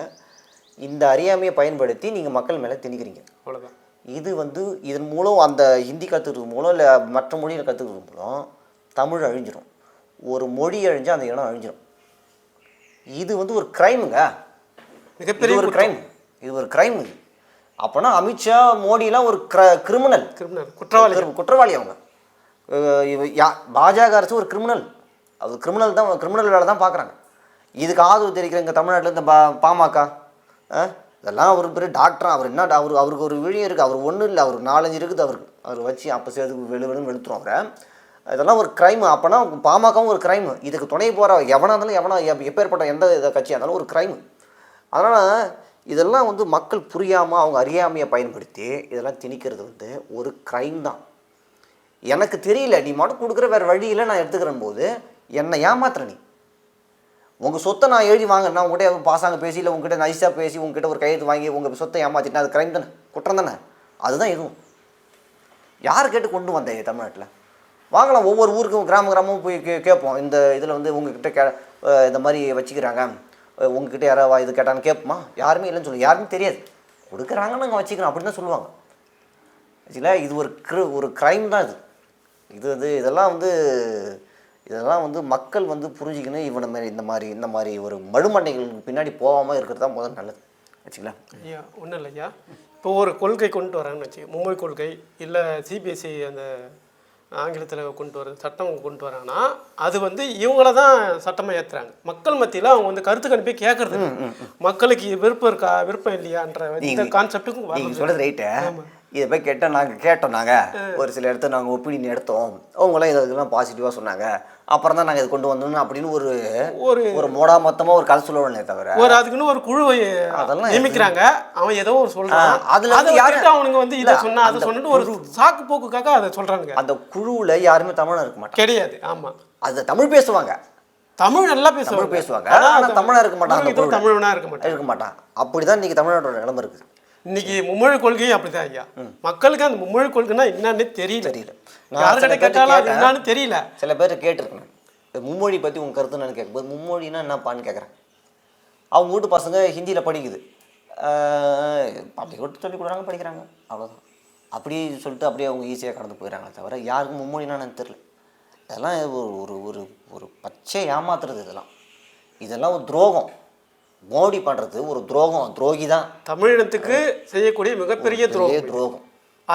இந்த அறியாமையை பயன்படுத்தி நீங்கள் மக்கள் மேலே திணிக்கிறீங்க. அவ்வளோதான் இது வந்து இதன் மூலம் அந்த ஹிந்தி கற்றுக்கிறது மூலம் இல்லை மற்ற மொழியில் கற்றுக்கிறது மூலம் தமிழ் அழிஞ்சிரும். ஒரு மொழி அழிஞ்சால் அந்த இடம் அழிஞ்சிரும். இது வந்து ஒரு க்ரைமுங்க மிகப்பெரிய ஒரு க்ரைம் இது ஒரு க்ரைம் இது அப்போனா அமித்ஷா மோடிலாம் ஒரு க்ர கிரிமினல் கிரிமினல் குற்றவாளி. குற்றவாளி அவங்க. பாஜக அரசு ஒரு கிரிமினல் அது கிரிமினல் தான் கிரிமினல் வேலை தான் பார்க்குறாங்க இதுக்கு ஆதரவு தெரிவிக்கிற இங்கே தமிழ்நாட்டில் இந்த பா பாமக? இதெல்லாம் அவர் பெரிய டாக்டரா அவர் என்ன அவர் அவருக்கு ஒரு விழியம் இருக்குது அவர் ஒன்றும் இல்லை அவர் நாலஞ்சு இருக்குது அவருக்கு அவர் வச்சு அப்போ சேர்த்து வெளு வெளுன்னு வெளுத்துரும் அவரை. இதெல்லாம் ஒரு க்ரைம் அப்போனா பாமகவும் ஒரு க்ரைம் இதுக்கு துணை போகிற எவனா இருந்தாலும் எவனா எப்- எப்பேற்பட்ட எந்த இதை கட்சியாக இருந்தாலும் ஒரு க்ரைம் அதனால் இதெல்லாம் வந்து மக்கள் புரியாமல் அவங்க அறியாமையை பயன்படுத்தி இதெல்லாம் திணிக்கிறது வந்து ஒரு க்ரைம் தான். எனக்கு தெரியல. நீ மட்டும் கொடுக்குற வேறு வழியில் நான் எடுத்துக்கிறேன் போது என்னை ஏமாத்துற நீ. உங்கள் சொத்தை நான் எழுதி வாங்கினா உங்கள்கிட்ட பாசாங்க பேசி இல்லை உங்ககிட்ட நைஸாக பேசி உங்ககிட்ட ஒரு கையெழுத்து வாங்கி உங்கள் சொத்தை ஏமாத்திட்டேன். அது க்ரைம் தானே? குற்றம் தானே? அதுதான் எதுவும். யார் கேட்டு கொண்டு வந்தேன் தமிழ்நாட்டில்? வாங்கலாம் ஒவ்வொரு ஊருக்கும் கிராம கிராமமும் போய் கே கேட்போம். இந்த இதில் வந்து உங்ககிட்ட கே இந்த மாதிரி வச்சுக்கிறாங்க. உங்ககிட்ட யாராவது இது கேட்டான்னு கேட்போமா? யாருமே இல்லைன்னு சொல்லி. யாருமே தெரியாது. கொடுக்குறாங்கன்னு நாங்கள் வச்சுக்கிறோம். அப்படின்னு தான் சொல்லுவாங்க. ஆக்சுவலா இது ஒரு க்ரு ஒரு க்ரைம் தான் இது. இது வந்து இதெல்லாம் வந்து இதெல்லாம் வந்து மக்கள் வந்து புரிஞ்சுக்கணும் இவனை மாதிரி இந்த மாதிரி இந்த மாதிரி ஒரு மழுமண்டைகளுக்கு பின்னாடி போகாமல் இருக்கிறது தான் முதல் நல்லது. வச்சுங்களா ஐயா ஒன்றும் இல்லையா? இப்போ ஒரு கொள்கை கொண்டு வராங்கன்னு வச்சு மும்பை கொள்கை இல்லை சிபிஎஸ்சி அந்த ஆங்கிலத்தில் கொண்டு வர சட்டம் கொண்டு வராங்கன்னா அது வந்து இவங்கள தான் சட்டமாக ஏற்றுறாங்க மக்கள் மத்தியில் அவங்க வந்து கருத்து கணிப்பே கேட்கறது. மக்களுக்கு விருப்பம் இருக்கா விருப்பம் இல்லையான்ற இந்த கான்செப்ட்டுக்கும் நீங்கள் சொல்கிறது ரைட்டு இதை போய் கேட்டால் நாங்கள் கேட்டோம் நாங்கள் ஒரு சில இடத்த நாங்கள் ஒப்பீனியன் எடுத்தோம். அவங்களாம் இதெல்லாம் பாசிட்டிவாக சொன்னாங்க. அப்புறம் தான் நாங்கள் இது கொண்டு வந்தோம் அப்படின்னு ஒரு ஒரு ஒரு மோடா மொத்தமாக ஒரு கதை சொல்லுவோம்லே தவிர. ஒரு அதுக்குன்னு ஒரு குழுவை அதெல்லாம் நியமிக்கிறாங்க. அவன் ஏதோ ஒரு சொல்றான். அதுல அதை வந்து யாரு- வச்சுட்டு அவனுங்க வந்து இதை சொன்னா அதை சொன்னிட்டு ஒரு சாக்கு போக்குக்காக அதை சொல்றானுங்க. அந்த குழுவில் யாருமே தமிழன் இருக்க மாட்டாங்க. கிடையாது ஆமா. அது தமிழ் பேசுவாங்க. தமிழ் நல்லா பேசுவாங்க. பேசுவாங்க. ஆனா ஆனால் அது தமிழா இருக்க மாட்டாங்க. தமிழனா இருக்க மாட்டான். இருக்க மாட்டான். அப்படி தான் இன்றைக்கி தமிழ்நாட்டோட நிலைமை இருக்குது. இன்னைக்கு மும்மொழி கொள்கையும் அப்படிதான் ஐயா. மக்களுக்கு அந்த மும்மொழி கொள்கைன்னா என்னன்னு தெரியல. தெரியல. நான் யாருக்கிட்ட கேட்டாலும். என்னன்னு தெரியல. சில பேர் கேட்டிருக்கேன். இந்த மும்மொழி பற்றி உங்கள் கருத்து நான் கேட்கும்போது மும்மொழினா என்னப்பான்னு கேட்குறேன். அவங்க வீட்டு பசங்க ஹிந்தியில் படிக்குது. பள்ளிக்கூடத்து சொல்லி கொடுக்குறாங்க படிக்கிறாங்க. அவ்வளோதான் அப்படி சொல்லிட்டு அப்படியே அவங்க ஈஸியாக கடந்து போயிடறாங்க தவிர யாருக்கும் மும்மொழினா எனக்கு தெரில இதெல்லாம் ஒரு ஒரு ஒரு ஒரு பச்சை ஏமாத்துறது இதெல்லாம். இதெல்லாம் ஒரு துரோகம். மோடி பண்ணுறது ஒரு துரோகம் துரோகி தான் தமிழினத்துக்கு செய்யக்கூடிய மிகப்பெரிய பெரிய துரோகம். துரோகம்.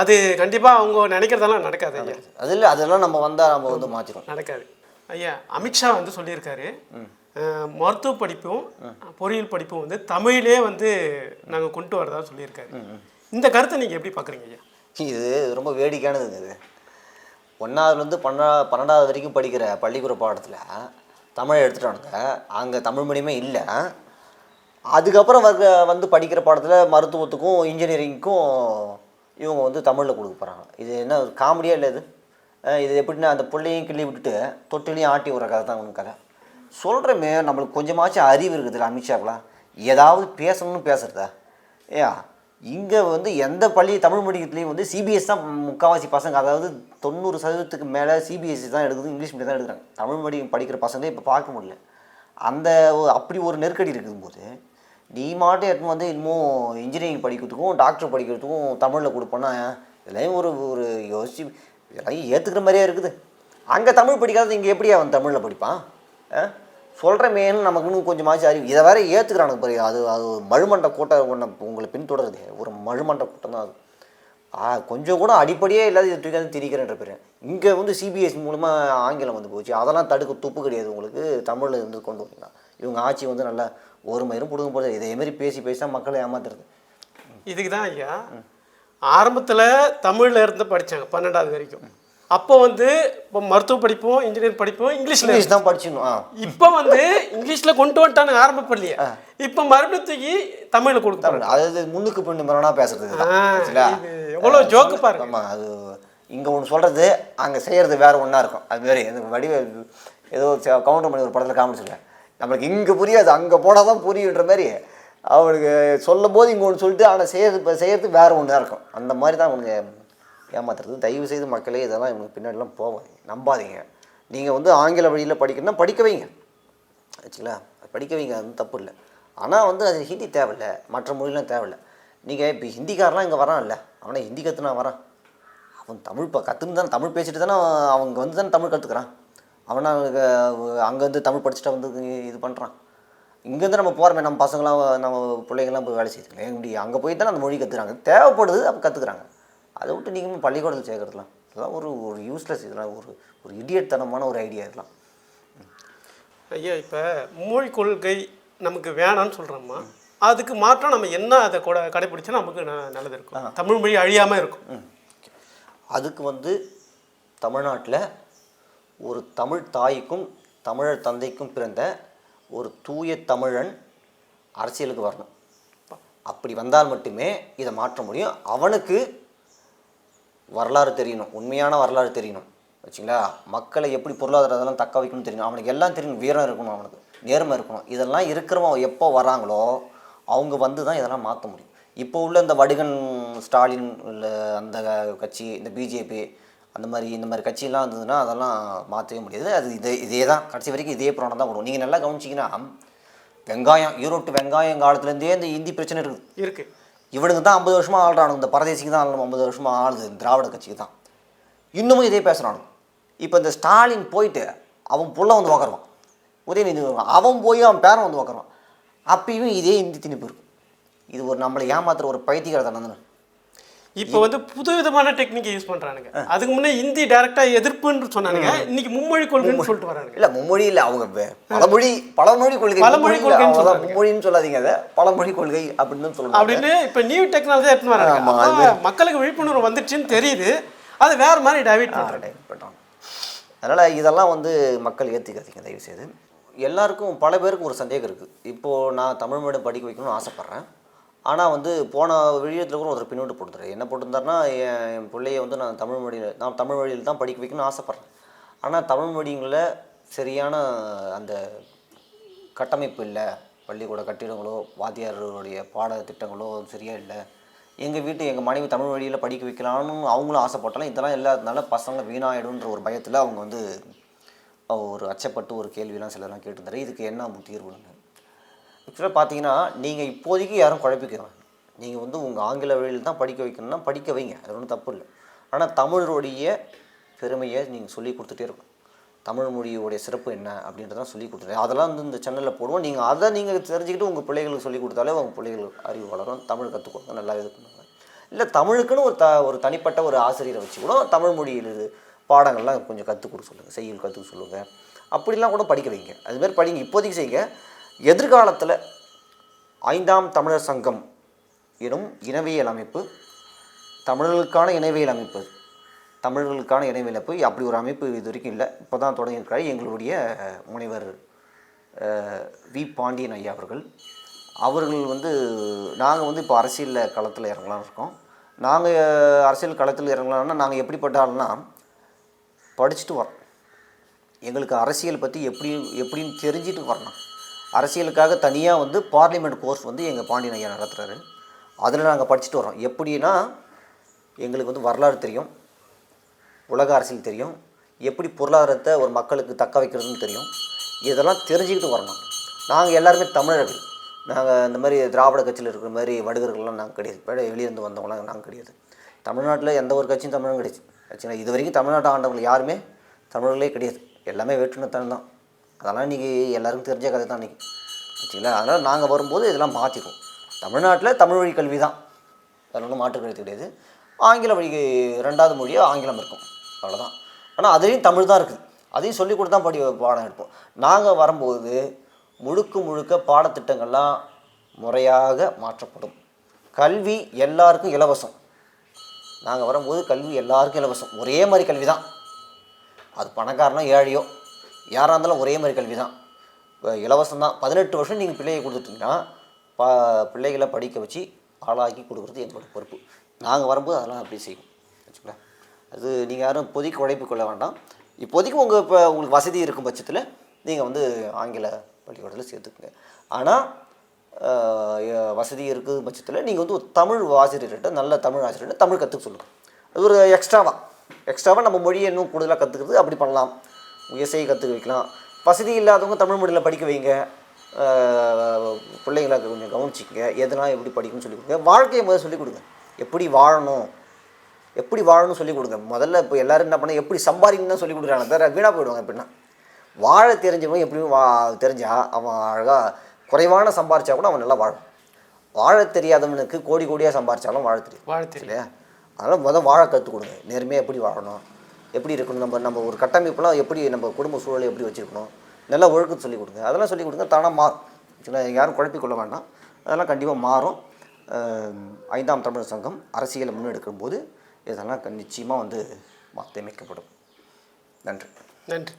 அது கண்டிப்பா அவங்க நினைக்கிறதெல்லாம் நடக்காது ஐயா. அதில் அதெல்லாம் நம்ம வந்தால் நம்ம வந்து மாற்றிடும் நடக்காது. ஐயா அமித்ஷா வந்து சொல்லியிருக்காரு மருத்துவ படிப்பும் பொறியியல் படிப்பும் வந்து தமிழிலே வந்து நாங்க கொண்டு வரதா சொல்லியிருக்காரு. இந்த கருத்தை நீங்க எப்படி பாக்குறீங்க ஐயா? இது ரொம்ப வேடிக்கையானதுங்க இது. ஒன்றாவதுலேருந்து பன்னெண்டா பன்னெண்டாவது வரைக்கும் படிக்கிற பள்ளிக்கூட பாடத்தில் தமிழ் எடுத்துட்டானுங்க. அங்கே தமிழ் மீடியமே இல்லை. அதுக்கப்புறம் வர்ற வந்து படிக்கிற பாடத்தில் மருத்துவத்துக்கும் இன்ஜினியரிங்க்கும் இவங்க வந்து தமிழில் கொடுக்க போகிறாங்க இது என்ன காமெடியாக இல்லை இது? இது எப்படின்னா அந்த பிள்ளையும் கிள்ளி விட்டுட்டு தொட்டிலையும் ஆட்டி விடுற கதை தான் உனக்கு கதை. சொல்கிறமே நம்மளுக்கு கொஞ்சமாச்சும் அறிவு இருக்குதுல்ல அமித்ஷாக்கெலாம் ஏதாவது பேசணும்னு பேசுகிறதா ஏயா இங்கே வந்து எந்த பள்ளி தமிழ் மீடியத்துலேயும் வந்து சிபிஎஸ் தான் முக்கால்வாசி பசங்க. அதாவது தொண்ணூறு சதவீதத்துக்கு மேலே சிபிஎஸ்சி தான் எடுக்குது இங்கிலீஷ் மீடியம் தான் எடுக்கிறாங்க. தமிழ் மீடியம் படிக்கிற பசங்களே இப்போ பார்க்க முடியல. அந்த அப்படி ஒரு நெருக்கடி இருக்கும்போது நீ மாட்டும் வந்து இன்னமும் இன்ஜினியரிங் படிக்கிறதுக்கும் டாக்டர் படிக்கிறதுக்கும் தமிழில் கொடுப்போன்னா இதெல்லாம் ஒரு ஒரு யோசிச்சு இதெல்லாம் ஏற்றுக்கிற மாதிரியே இருக்குது. அங்கே தமிழ் படிக்காத இங்கே எப்படி அவன் தமிழில் படிப்பான்? சொல்கிறமேன்னு நமக்கு இன்னும் கொஞ்சமாச்சு அறிவு. இதை வேற ஏற்றுக்கிறானுங்க பாரு அது அது மழுமண்ட கூட்டம் ஒன்று உங்களை பின்தொடருது. ஒரு மழுமண்ட கூட்டம் தான் அது கொஞ்சம் கூட அடிப்படையே இல்லாத இதை தூக்கி திரிக்கிறேன்ற பேர். இங்கே வந்து சிபிஎஸ் மூலமாக ஆங்கிலம் வந்து போச்சு. அதெல்லாம் தடுக்க துப்பு கிடையாது உங்களுக்கு. தமிழில் இருந்து கொண்டு வந்தீங்கன்னா. இவங்க ஆட்சி வந்து நல்லா ஒரு மயிரும் பிடுங்க போகிறது இதே மாதிரி பேசி பேசி தான் மக்களை ஏமாத்துறது. இதுக்கு தான் ஐயா ஆரம்பத்தில் தமிழில் இருந்து படித்தாங்க பன்னெண்டாவது வரைக்கும். அப்போ வந்து இப்போ மருத்துவ படிப்போம் இன்ஜினியர் படிப்போம் இங்கிலீஷில். இங்கிலீஷ் தான் படிச்சிடணும் இப்போ வந்து இங்கிலீஷில் கொண்டு வந்துட்டானுங்க ஆரம்ப பள்ளியை இப்போ மறுபடியும் தூக்கி தமிழில் கொடுத்தாங்க அதாவது முன்னுக்கு பின்னு மரணா பேசுறது எவ்வளோ ஜோக்கு பாருங்க. ஆமாம் அது இங்கே ஒன்று சொல்கிறது அங்கே செய்கிறது வேறு ஒன்றா இருக்கும். அது மாதிரி அந்த வடிவ ஏதோ கவுண்டர் பண்ணி ஒரு படத்தில் காமெடி சொல்லுவேன் நம்மளுக்கு இங்கே புரியாது அங்கே போனால் தான் புரியுன்ற மாதிரி அவனுக்கு சொல்லும் போது இங்கே ஒன்று சொல்லிட்டு ஆனால் செய்யறது இப்போ செய்கிறது வேறு ஒன்றா இருக்கும். அந்த மாதிரி தான் அவனுக்கு ஏமாத்துறது. தயவு செய்து மக்களே இதெல்லாம் இவனுக்கு பின்னாடிலாம் போவாதீங்க நம்பாதீங்க. நீங்கள் வந்து ஆங்கில வழியில் படிக்கணும்னா படிக்க வைங்க. ஆச்சுங்களா? படிக்க வைங்க அது தப்பு இல்லை. ஆனால் வந்து அது ஹிந்தி தேவையில்லை. மற்ற மொழிலாம் தேவையில்லை. நீங்கள் இப்போ ஹிந்திக்காரலாம் இங்கே வரான்ல. அவனை ஹிந்தி கற்றுனா வரான். அவன் தமிழ் இப்போ கற்றுன்னு தானே தமிழ் பேசிட்டு தானே அவங்க வந்து தானே தமிழ் கற்றுக்குறான் அவனா அங்கேருந்து தமிழ் படிச்சுட்டு வந்து இது பண்ணுறான் இங்கேருந்து நம்ம போகிறோமே நம்ம பசங்களாம் நம்ம பிள்ளைங்களாம் போய் வேலை செய்யுதுங்க எப்படி அங்கே போய் தானே அந்த மொழி கற்றுக்குறாங்க தேவைப்படுது அப்போ கற்றுக்குறாங்க அதை விட்டு நீங்கள் பள்ளிக்கூடத்தில் சேர்க்கறதுலாம். இதெல்லாம் ஒரு ஒரு யூஸ்லெஸ் இதெல்லாம் ஒரு ஒரு idiot தனமான ஒரு ஐடியா இதெல்லாம். ஐயா இப்போ மொழி கொள்கை நமக்கு வேணாம்னு சொல்கிறோம்மா அதுக்கு மாற்றம் நம்ம என்ன அதை கூட கடைபிடிச்சா நமக்கு ந- நல்லது இருக்கும். தமிழ் மொழி அழியாமல் இருக்கும். அதுக்கு வந்து தமிழ்நாட்டில் ஒரு தமிழ் தாய்க்கும் தமிழர் தந்தைக்கும் பிறந்த ஒரு தூய தமிழன் அரசியலுக்கு வரணும். அப்படி வந்தால் மட்டுமே இதை மாற்ற முடியும். அவனுக்கு வரலாறு தெரியணும். உண்மையான வரலாறு தெரியணும். வச்சுங்களா? மக்களை எப்படி பொருளாதாரத்தெல்லாம் தக்க வைக்கணும்னு தெரியணும். அவனுக்கு எல்லாம் தெரியணும் வீரம் இருக்கணும் அவனுக்கு. நேர்மை இருக்கணும். இதெல்லாம் இருக்கிறவன் எப்போ வராங்களோ அவங்க வந்து தான் இதெல்லாம் மாற்ற முடியும். இப்போ உள்ள இந்த வடுகன் ஸ்டாலின் உள்ள அந்த கட்சி இந்த பிஜேபி அந்த மாதிரி இந்த மாதிரி கட்சியெல்லாம் இருந்ததுன்னா அதெல்லாம் மாற்றவே முடியாது. அது இதே இதே தான் கடைசி வரைக்கும் இதே புராணம் தான் வரும் நீங்கள் நல்லா கவனிச்சிங்கன்னா வெங்காயம் ஈரோட்டு வெங்காயம் காலத்துலேருந்தே இந்த இந்தி பிரச்சனை இருக்குது இருக்கு. இவனுக்கு தான் ஐம்பது வருஷமா ஆள்றானுங்க. இந்த பரதேசிக்கு தான் ஐம்பது வருஷமா ஆளுது திராவிட கட்சிக்கு தான் இன்னமும் இதே பேசுகிறானுங்க இப்போ இந்த ஸ்டாலின் போயிட்டு அவன் புள்ள வந்து உக்காருவான். உதயநிதி அவன் போய் அவன் பேரன் வந்து உக்காருவான். அப்பயும் இதே இந்தி திணிப்பு இருக்கும் இது ஒரு நம்மளை ஏமாத்துற ஒரு பைத்தியக்காரத்தனம் தானே இப்போ வந்து புது விதமான டெக்னிக்கை யூஸ் பண்றானுங்க அதுக்கு முன்னே இந்தி டைரக்டா எதிர்ப்புன்னு சொன்னானுங்க. இன்னைக்கு மும்மொழி கொள்கைன்னு சொல்லிட்டு வரானுங்க. இல்லை மும்மொழி இல்லை அவங்க பலமொழி பலமொழி கொள்கை பலமொழி. சொல்றாங்க. மும்மொழின்னு சொல்லாதீங்க அதை. பலமொழி கொள்கை அப்படின்னு சொல்லுவாங்க அப்படின்னு இப்போ நியூ டெக்னாலஜி எடுத்துன்னு வராங்க மக்களுக்கு விழிப்புணர்வு வந்துச்சுன்னு தெரியுது. அது வேற மாதிரி டைவர்ட் பண்றாங்க. அதனால் இதெல்லாம் வந்து மக்கள் ஏற்றுக்காதீங்க தயவு செய்து. எல்லாருக்கும் பல பேருக்கு ஒரு சந்தேகம் இருக்குது இப்போது நான் தமிழ் மீடியம் படிக்க வைக்கணும்னு ஆசைப்பட்றேன். ஆனால் வந்து போன விழியத்தில் கூட ஒருத்தர் பின்னோட்டு போட்டுரு என்ன போட்டிருந்தாருன்னா என் என் பிள்ளைய வந்து நான் தமிழ் மொழியில் நான் தமிழ் வழியில் தான் படிக்க வைக்கணும்னு ஆசைப்பட்றேன். ஆனால் தமிழ் மொழிங்களில் சரியான அந்த கட்டமைப்பு இல்லை. பள்ளிக்கூட கட்டிடங்களோ வாத்தியாருடைய பாடத்திட்டங்களோ சரியாக இல்லை. எங்கள் வீட்டு எங்கள் மனைவி தமிழ் வழியில் படிக்க வைக்கலாம்னு அவங்களும் ஆசைப்பட்டாலும் இதெல்லாம் இல்லாததுனால பசங்க வீணாயிடும்ன்ற ஒரு பயத்தில் அவங்க வந்து ஒரு அச்சப்பட்டு ஒரு கேள்வியெலாம் சிலர்லாம் கேட்டிருந்தாரு. இதுக்கு என்ன தீர்வுன்னு ஆக்சுவலாக பார்த்தீங்கன்னா நீங்கள் இப்போதைக்கு யாரும் குழப்பிக்கிறாங்க நீங்கள் வந்து உங்கள் ஆங்கில வழியில் தான் படிக்க வைக்கணும்னா படிக்க வைங்க. அது ஒன்றும் தப்பு இல்லை. ஆனால் தமிழருடைய பெருமையை நீங்கள் சொல்லி கொடுத்துட்டே இருக்கணும். தமிழ் மொழியோடைய சிறப்பு என்ன அப்படின்றதான் சொல்லி கொடுத்துட்டு அதெல்லாம் வந்து இந்த சேனலில் போடுவோம். நீங்கள் அதை நீங்கள் தெரிஞ்சுக்கிட்டு உங்கள் பிள்ளைகளுக்கு சொல்லி கொடுத்தாலே உங்கள் பிள்ளைகளுக்கு அறிவு வளரும். தமிழ் கற்றுக்கொடுங்க நல்லா இது பண்ணுவாங்க இல்லை தமிழுக்குன்னு ஒரு த ஒரு தனிப்பட்ட ஒரு ஆசிரியரை வச்சு கூட தமிழ் மொழியில் இது பாடங்கள்லாம் கொஞ்சம் கற்றுக் கொடுக்க சொல்லுங்கள் செய்யுள் கற்றுக்க சொல்லுங்கள் அப்படிலாம் கூட படிக்க வைங்க. அதுமாரி படிங்க. இப்போதைக்கு செய்யுங்க. எதிர்காலத்தில் ஐந்தாம் தமிழர் சங்கம் எனும் இனவியல் அமைப்பு தமிழர்களுக்கான இனவியல் அமைப்பு தமிழர்களுக்கான இனவியல் அமைப்பு அப்படி ஒரு அமைப்பு இது வரைக்கும் இல்லை. இப்போ தான் தொடங்கியிருக்காரு எங்களுடைய முனைவர் வி. பாண்டியன் ஐயா அவர்கள். அவர்கள் வந்து நாங்கள் வந்து இப்போ அரசியலில் களத்தில் இறங்கலாம்னு இருக்கோம். நாங்கள் அரசியல் களத்தில் இறங்கலாம்னா நாங்கள் எப்படிப்பட்ட ஆளுனா படிச்சுட்டு வரோம் எங்களுக்கு அரசியல் பற்றி எப்படி எப்படின்னு தெரிஞ்சுட்டு வரணும். அரசியலுக்காக தனியாக வந்து பார்லிமெண்ட் கோர்ஸ் வந்து எங்கள் பாண்டியன் ஐயா நடத்துகிறாரு அதில் நாங்கள் படிச்சுட்டு வரோம் எப்படின்னா எங்களுக்கு வந்து வரலாறு தெரியும். உலக அரசியல் தெரியும். எப்படி பொருளாதாரத்தை ஒரு மக்களுக்கு தக்க வைக்கிறதுன்னு தெரியும். இதெல்லாம் தெரிஞ்சுக்கிட்டு வரணும். நாங்கள் எல்லாருமே தமிழர்கள். நாங்கள் இந்த மாதிரி திராவிட கட்சியில் இருக்கிற மாதிரி வடுகர்கள்லாம் நாங்கள் கிடையாது. வெளியிருந்து வந்தவங்களாம் நாங்கள் கிடையாது. தமிழ்நாட்டில் எந்த ஒரு கட்சியும் தமிழகம் கிடையாது. ஆக்சுவலாக இது வரைக்கும் தமிழ்நாட்டை ஆண்டவங்க யாருமே தமிழர்களே கிடையாது. எல்லாமே வேற்றுமை தான் அதெல்லாம் இன்றைக்கி எல்லாருக்கும் தெரிஞ்ச கதை தான் இன்றைக்கி ஆச்சுங்களா அதனால் நாங்கள் வரும்போது இதெல்லாம் மாற்றிக்குவோம் தமிழ்நாட்டில் தமிழ் வழி கல்வி தான். அதில் ஒன்றும் மாற்று கருத்து கிடையாது. ஆங்கில வழி ரெண்டாவது மொழியாக ஆங்கிலம் இருக்கும். அவ்வளோதான் ஆனால் அதுலேயும் தமிழ் தான் இருக்குது. அதையும் சொல்லி கொடுத்து தான் படி பாடம் எடுப்போம். நாங்கள் வரும்போது முழுக்க முழுக்க பாடத்திட்டங்கள்லாம் முறையாக மாற்றப்படும். கல்வி எல்லாருக்கும் இலவசம். நாங்கள் வரும்போது கல்வி எல்லாருக்கும் இலவசம். ஒரே மாதிரி கல்வி தான் அது பணக்காரனோ ஏழையோ யாராக இருந்தாலும் ஒரே மாதிரி கல்வி தான் இலவசம் தான் பதினெட்டு வருஷம் நீங்கள் பிள்ளையை கொடுத்துட்டீங்கன்னா ப பிள்ளைகளை படிக்க வச்சு ஆளாக்கி கொடுக்குறது எங்களோட பொறுப்பு. நாங்கள் வரும்போது அதெல்லாம் அப்படி செய்வோம். வச்சுக்கலாம் அது நீங்கள் யாரும் இப்போதைக்கு உழைப்பு கொள்ள வேண்டாம். இப்போதைக்கு உங்கள் இப்போ உங்களுக்கு வசதி இருக்கும் பட்சத்தில் நீங்கள் வந்து ஆங்கில பள்ளிக்கூடத்தில் சேர்த்துக்குங்க. ஆனால் வசதி இருக்குது பட்சத்தில் நீங்கள் வந்து ஒரு தமிழ் ஆசிரியர்கிட்ட நல்ல தமிழ் ஆசிரியர்கிட்ட தமிழ் கற்றுக்க சொல்லுங்கள் அது ஒரு எக்ஸ்ட்ராவாக எக்ஸ்ட்ராவாக நம்ம மொழியை இன்னும் கூடுதலாக கற்றுக்கிறது அப்படி பண்ணலாம். இசையை கற்றுக்க வைக்கலாம். வசதி இல்லாதவங்க தமிழ் மொழியில் படிக்க வைங்க. பிள்ளைங்களை கொஞ்சம் கவனிச்சிக்கங்க. எதெல்லாம் எப்படி படிக்கணும்னு சொல்லி கொடுங்க. வாழ்க்கையை முதல்ல சொல்லிக் கொடுங்க. எப்படி வாழணும்? எப்படி வாழணும்னு சொல்லிக் கொடுங்க. முதல்ல இப்போ எல்லாரும் என்ன பண்ண எப்படி சம்பாதிக்கணும்னு தான் சொல்லிக் கொடுக்குறாங்க. தவிர வீணாக போயிடுவாங்க எப்படின்னா. வாழ தெரிஞ்சவன் எப்படியும் வா தெரிஞ்சா அவன் அழகாக குறைவான சம்பாரிச்சா கூட அவன் நல்லா வாழும் வாழ தெரியாதவனுக்கு கோடி கோடியாக சம்பாரிச்சாலும் வாழ தெரியும். வாழ தெரியும். இல்லையா? அதனால் முதல் வாழ கற்றுக் கொடுங்க. நேர்மையாக எப்படி வாழணும்? எப்படி இருக்கணும் நம்ம நம்ம ஒரு கட்டமைப்புலாம் எப்படி நம்ம குடும்ப சூழலை எப்படி வச்சுருக்கணும் நல்லா ஒழுக்கத்தை சொல்லிக் கொடுங்க. அதெல்லாம் சொல்லிக் கொடுங்க தானாக மாறும் யாரும் குழப்பிக்கொள்ள வேண்டாம். அதெல்லாம் கண்டிப்பாக மாறும். ஐந்தாம் தமிழர் சங்கம் அரசியலை முன்னெடுக்கும் போது இதெல்லாம் நிச்சயமாக வந்து மாற்றியமைக்கப்படும். நன்றி. நன்றி.